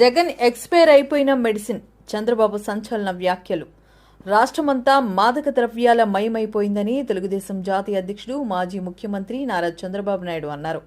Jagan expire అయిపోయిన medicine Chandrababu సంచలన వ్యాఖ్యలు. రాష్ట్రమంతా మాదక ద్రవ్యాల మయమైపోయిందని తెలుగుదేశం జాతీయ అధ్యక్షుడు మాజీ ముఖ్యమంత్రి నారా చంద్రబాబు నాయుడు అన్నారు.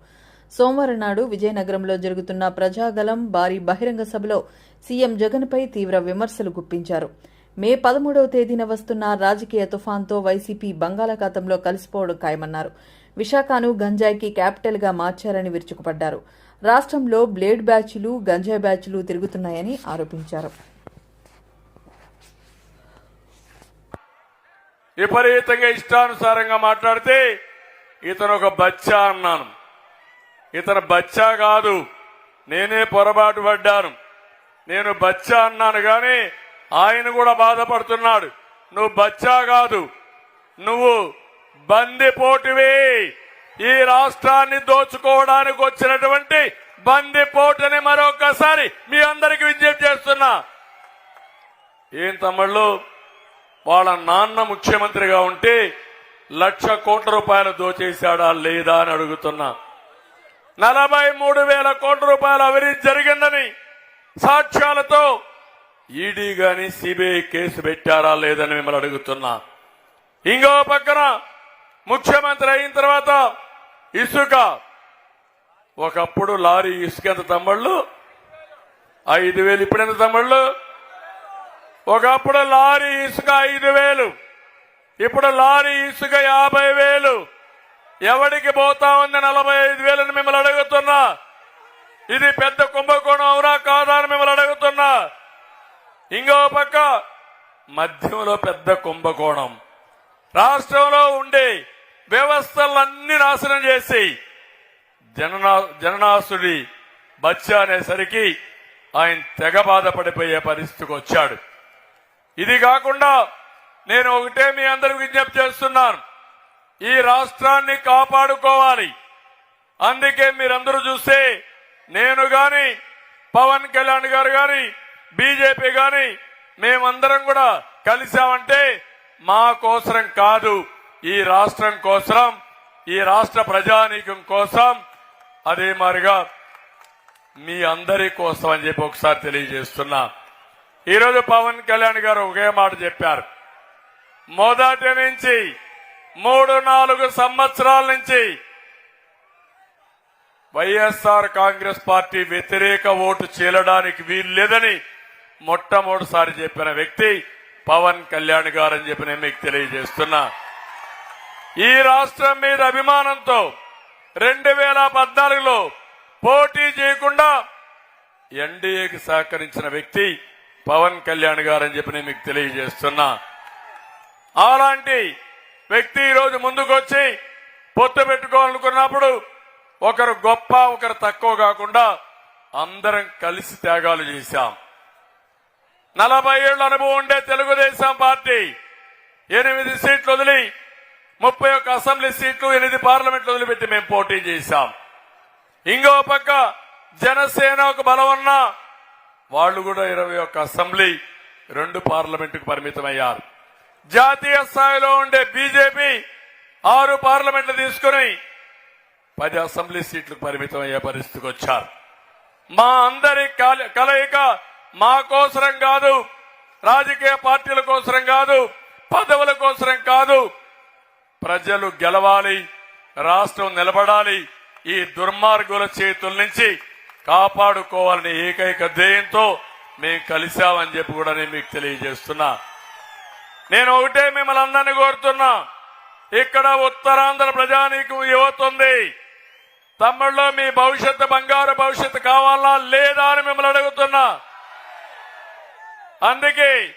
సోమవారం నాడు విజయనగరంలో జరుగుతున్న ప్రజాగలం భారీ బహిరంగ సభలో సీఎం జగన్పై తీవ్ర విమర్శలు గుప్పించారు. మే పదమూడవ తేదీన వస్తున్న రాజకీయ తుఫాన్తో వైసీపీ బంగాళాఖాతంలో కలిసిపోవడం ఖాయమన్నారు. విశాఖను గంజాయికి క్యాపిటల్గా మార్చారని విరుచుకుపడ్డారు. రాష్ట్రంలో బ్లేడ్ బ్యాచ్లు గంజాయి బ్యాచ్లు తిరుగుతున్నాయని ఆరోపించారు. విపరీతంగా ఇష్టానుసారంగా మాట్లాడితే ఇతను ఒక బచ్చా అన్నాను. ఇతను బచ్చా కాదు. నేనే పొరపాటు పడ్డాను. నేను బచ్చా అన్నాను గాని ఆయన కూడా బాధపడుతున్నాడు. నువ్వు బచ్చా కాదు. నువ్వు బందిపోటువే. ఈ రాష్ట్రాన్ని దోచుకోవడానికి వచ్చినటువంటి బందిపోటని మరొకసారి మీ అందరికి విజ్ఞప్తి చేస్తున్నా. ఏం తమ్ముళ్ళు? వాళ్ళ నాన్న ముఖ్యమంత్రిగా ఉంటే లక్ష కోట్ల రూపాయలు దోచేశాడా లేదా అని అడుగుతున్నా. నలభై మూడు వేల కోట్ల రూపాయల అవినీతి జరిగిందని సాక్ష్యాలతో ఈడీ గాని సిబిఐ కేసు పెట్టారా లేదని మిమ్మల్ని అడుగుతున్నా. ఇంకో పక్కన ముఖ్యమంత్రి అయిన తర్వాత ఇసుక. ఒకప్పుడు లారీ ఇసుక ఎంత తమ్ముళ్ళు? ఐదు వేలు ఇప్పుడు ఎంత తమ్ముళ్ళు? ఒకప్పుడు లారీ ఇసుక ఐదు వేలు ఇప్పుడు లారీ ఇసుక యాభై వేలు. ఎవడికి పోతా ఉంది నలభై ఐదు వేలని మిమ్మల్ని అడుగుతున్నా. ఇది పెద్ద కుంభకోణం అవునా కాదా అని మిమ్మల్ని అడుగుతున్నా. ఇంకో పక్క మధ్యంలో పెద్ద కుంభకోణం. రాష్ట్రంలో ఉండే వ్యవస్థలన్నీ నాశనం చేసి జననా జననాసుడి బచ్చా అనేసరికి ఆయన తెగ బాధపడిపోయే పరిస్థితికి వచ్చాడు. ఇది కాకుండా నేను ఒకటే మీ అందరికి విజ్ఞప్తి చేస్తున్నాను. ఈ రాష్ట్రాన్ని కాపాడుకోవాలి. అందుకే మీరందరూ చూస్తే నేను గాని పవన్ కళ్యాణ్ గారు గాని బీజేపీ గాని మేమందరం కూడా కలిశామంటే మా కోసరం కాదు. ఈ రాష్ట్రం కోసం ఈ రాష్ట్ర ప్రజానీకం కోసం అదే మారిగా మీ అందరి కోసం అని చెప్పి ఒకసారి తెలియజేస్తున్నా. ఈరోజు పవన్ కళ్యాణ్ గారు ఒకే మాట చెప్పారు. మొదటి నుంచి మూడు నాలుగు సంవత్సరాల నుంచి వైఎస్ఆర్ కాంగ్రెస్ పార్టీ వ్యతిరేక ఓటు చీలడానికి వీల్లేదని మొట్టమొదటిసారి చెప్పిన వ్యక్తి పవన్ కళ్యాణ్ గారు అని చెప్పి నేను మీకు తెలియజేస్తున్నా. ఈ రాష్ట్రం మీద అభిమానంతో రెండు వేల పద్నాలుగులో పోటీ చేయకుండా ఎన్డీఏకి సహకరించిన వ్యక్తి పవన్ కళ్యాణ్ గారని చెప్పి నేను మీకు తెలియజేస్తున్నా. అలాంటి వ్యక్తి ఈరోజు ముందుకొచ్చి పొత్తు పెట్టుకోవాలనుకున్నప్పుడు ఒకరు గొప్ప ఒకరు తక్కువ కాకుండా అందరం కలిసి త్యాగాలు చేశాం. నలభై ఏళ్ళ అనుభవం ఉండే తెలుగుదేశం పార్టీ ఎనిమిది సీట్లు వదిలి ముప్పై ఒక్క అసెంబ్లీ సీట్లు ఎనిమిది పార్లమెంట్లు వదిలిపెట్టి మేము పోటీ చేశాం. ఇంకో పక్క జనసేన ఒక బలం ఉన్నా వాళ్ళు కూడా ఇరవై ఒక్క అసెంబ్లీ రెండు పార్లమెంటుకు పరిమితమయ్యారు. జాతీయ స్థాయిలో ఉండే బీజేపీ ఆరు పార్లమెంట్లు తీసుకుని పది అసెంబ్లీ సీట్లకు పరిమితం అయ్యే పరిస్థితికి వచ్చారు. మా అందరి కల- కలయిక మా కోసరం కాదు రాజకీయ పార్టీల కోసరం కాదు పదవుల కోసరం కాదు ప్రజలు గెలవాలి రాష్ట్రం నిలబడాలి ఈ దుర్మార్గుల చేతుల నుంచి కాపాడుకోవాలని ఏకైక ధ్యేయంతో మేము కలిశామని చెప్పి కూడా నేను మీకు తెలియజేస్తున్నా. నేను ఒకటే మిమ్మల్ని అందరినీ కోరుతున్నా. ఇక్కడ ఉత్తరాంధ్ర ప్రజానీకం యువత ఉంది. తమ్ముళ్ళు మీ భవిష్యత్తు బంగారు భవిష్యత్తు కావాలా లేదా అని మిమ్మల్ని అడుగుతున్నా. అందుకే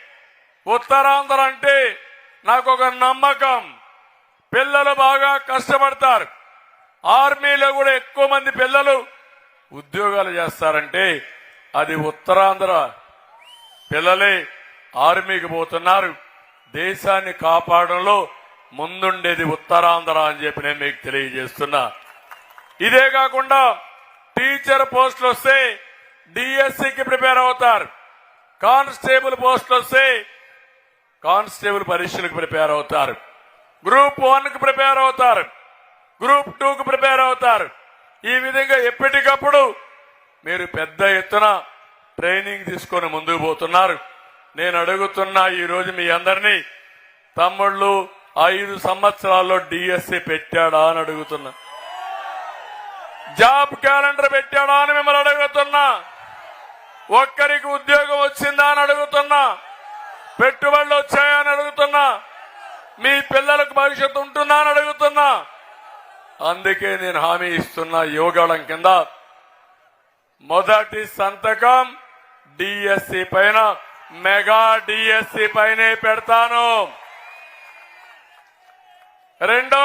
ఉత్తరాంధ్ర అంటే నాకు ఒక నమ్మకం. పిల్లలు బాగా కష్టపడతారు. ఆర్మీలో కూడా ఎక్కువ మంది పిల్లలు ఉద్యోగాలు చేస్తారంటే అది ఉత్తరాంధ్ర పిల్లలే ఆర్మీకి పోతున్నారు. దేశాన్ని కాపాడంలో ముందుండేది ఉత్తరాంధ్ర అని చెప్పి నేను మీకు తెలియజేస్తున్నా. ఇదే కాకుండా టీచర్ పోస్టులు వస్తే డిఎస్సికి ప్రిపేర్ అవుతారు. కానిస్టేబుల్ పోస్టులు వస్తే కానిస్టేబుల్ పరీక్షలకు ప్రిపేర్ అవుతారు. గ్రూప్ వన్కు ప్రిపేర్ అవుతారు. గ్రూప్ టూకు ప్రిపేర్ అవుతారు. ఈ విధంగా ఎప్పటికప్పుడు మీరు పెద్ద ఎత్తున ట్రైనింగ్ తీసుకొని ముందుకు పోతున్నారు. నేను అడుగుతున్నా ఈరోజు మీ అందరినీ తమ్ముళ్ళు ఐదు సంవత్సరాల్లో డిఎస్సి పెట్టాడా అని అడుగుతున్నా. జాబ్ క్యాలెండర్ పెట్టాడా అని మిమ్మల్ని అడుగుతున్నా. ఒక్కరికి ఉద్యోగం వచ్చిందా అని అడుగుతున్నా. పెట్టుబడులు వచ్చాయా అని అడుగుతున్నా. మీ పిల్లలకు భవిష్యత్తు ఉంటుందా అని అడుగుతున్నా. అందుకే నేను హామీ ఇస్తున్నా యోగాళం కింద మొదటి సంతకం డిఎస్సి పైన మెగా డిఎస్సి పైనే పెడతాను. రెండో